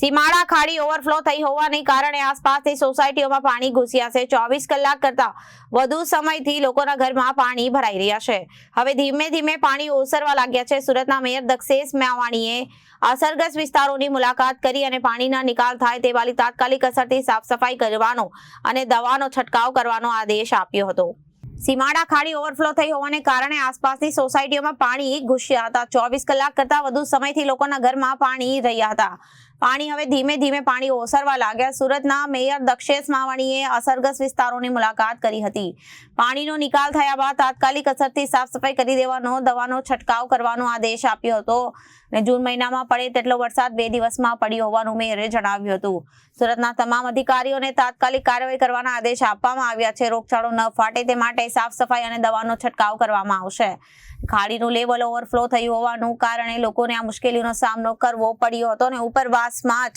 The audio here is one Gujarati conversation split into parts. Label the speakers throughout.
Speaker 1: સીમાડા ખાડી ઓવરફ્લો થઈ હોવાને કારણે આસપાસની સોસાયટીઓમાં પાણી ઘૂસ્યા છે. ચોવીસ કલાક કરતા વધુ સમયથી લોકોના ઘરમાં પાણી ભરાઈ રહ્યા છે. હવે ધીમે ધીમે પાણી ઓસરવા લાગ્યા છે. સુરતના મેયર દક્ષેશ મેવાણીએ અસરગ્રસ્ત વિસ્તારોની મુલાકાત કરી અને પાણીના નિકાલ થાય તે વાલી તાત્કાલિક અસરથી સાફ સફાઈ કરવાનો અને દવાનો છંટકાવ કરવાનો આદેશ આપ્યો હતો. સીમાડા ખાડી ઓવરફ્લો થઈ હોવાને કારણે આસપાસની સોસાયટીઓમાં પાણી ઘૂસ્યા હતા. ચોવીસ કલાક કરતા વધુ સમયથી લોકોના ઘરમાં પાણી રહ્યા હતા. પાણી હવે ધીમે ધીમે પાણી ઓસરવા લાગ્યા. સુરતના મેયર દક્ષેશ માવાણીએ અસરગ્રસ્ત વિસ્તારોની મુલાકાત કરી હતી. પાણીનો નિકાલ થયા બાદ તાત્કાલિક અસરથી સાફ સફાઈ કરી દેવાનો, દવાનો છંટકાવ કરવાનો આદેશ આપ્યો હતો અને જૂન મહિનામાં પડે તેટલો વરસાદ બે દિવસમાં પડ્યો હોવાનું મેયરે જણાવ્યું હતું. સુરતના તમામ અધિકારીઓને તાત્કાલિક કાર્યવાહી કરવાના આદેશ આપવામાં આવ્યા છે. રોગચાળો ન ફાટે તે માટે સાફ સફાઈ અને દવાનો છંટકાવ કરવામાં આવશે. ખાડીનું લેવલ ઓવરફ્લો થયું હોવાનું કારણે લોકોને આ મુશ્કેલીનો સામનો કરવો પડ્યો હતો અને ઉપરવાસમાં જ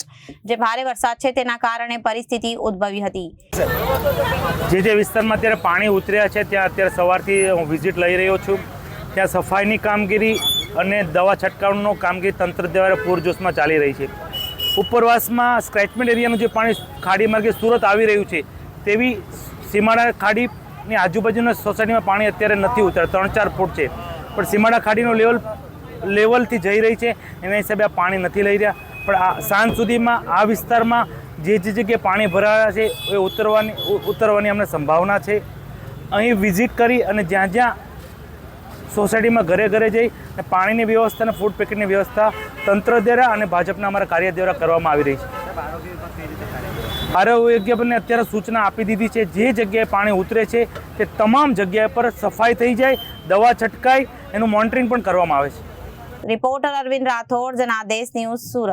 Speaker 1: જે ભારે વરસાદ છે તેના કારણે પરિસ્થિતિ ઉદ્ભવી હતી.
Speaker 2: જે જે વિસ્તારમાં અત્યારે પાણી ઉતર્યા છે, ત્યાં અત્યારે સવારથી હું વિઝિટ લઈ રહ્યો છું. ત્યાં સફાઈની કામગીરી અને દવા છંટકાવનો કામગીરી તંત્ર દ્વારા પૂરજોશમાં ચાલી રહી છે. ઉપરવાસમાં સ્ક્રેચમેન્ટ એરિયાનું જે પાણી ખાડી માર્ગે સુરત આવી રહ્યું છે, તેવી સીમાડા ખાડીની આજુબાજુના સોસાયટીમાં પાણી અત્યારે નથી ઉતર્યા. ત્રણ ચાર ફૂટ છે. પણ સીમાડા ખાડીનું લેવલ લેવલથી જઈ રહી છે. એના હિસાબે આ પાણી નથી લઈ રહ્યા. પણ આ સાંજ સુધીમાં આ વિસ્તારમાં જે જે જગ્યાએ પાણી ભરાયા છે, એ ઉતરવાની ઉતરવાની અમને સંભાવના છે. અહીં વિઝિટ કરી અને જ્યાં જ્યાં સોસાયટીમાં ઘરે ઘરે જઈ અને પાણીની વ્યવસ્થા અને ફૂડ પેકેટની વ્યવસ્થા તંત્ર દ્વારા અને ભાજપના અમારા કાર્ય દ્વારા કરવામાં આવી રહી છે. આરોગ્યને અત્યારે સૂચના આપી દીધી છે, જે જગ્યાએ પાણી ઉતરે છે, તે તમામ જગ્યા પર સફાઈ થઈ જાય, દવા છટકાય એનું મોનિટરિંગ પણ કરવામાં આવે છે.
Speaker 1: Reporter Arvind Rathod Janadesh news Surat.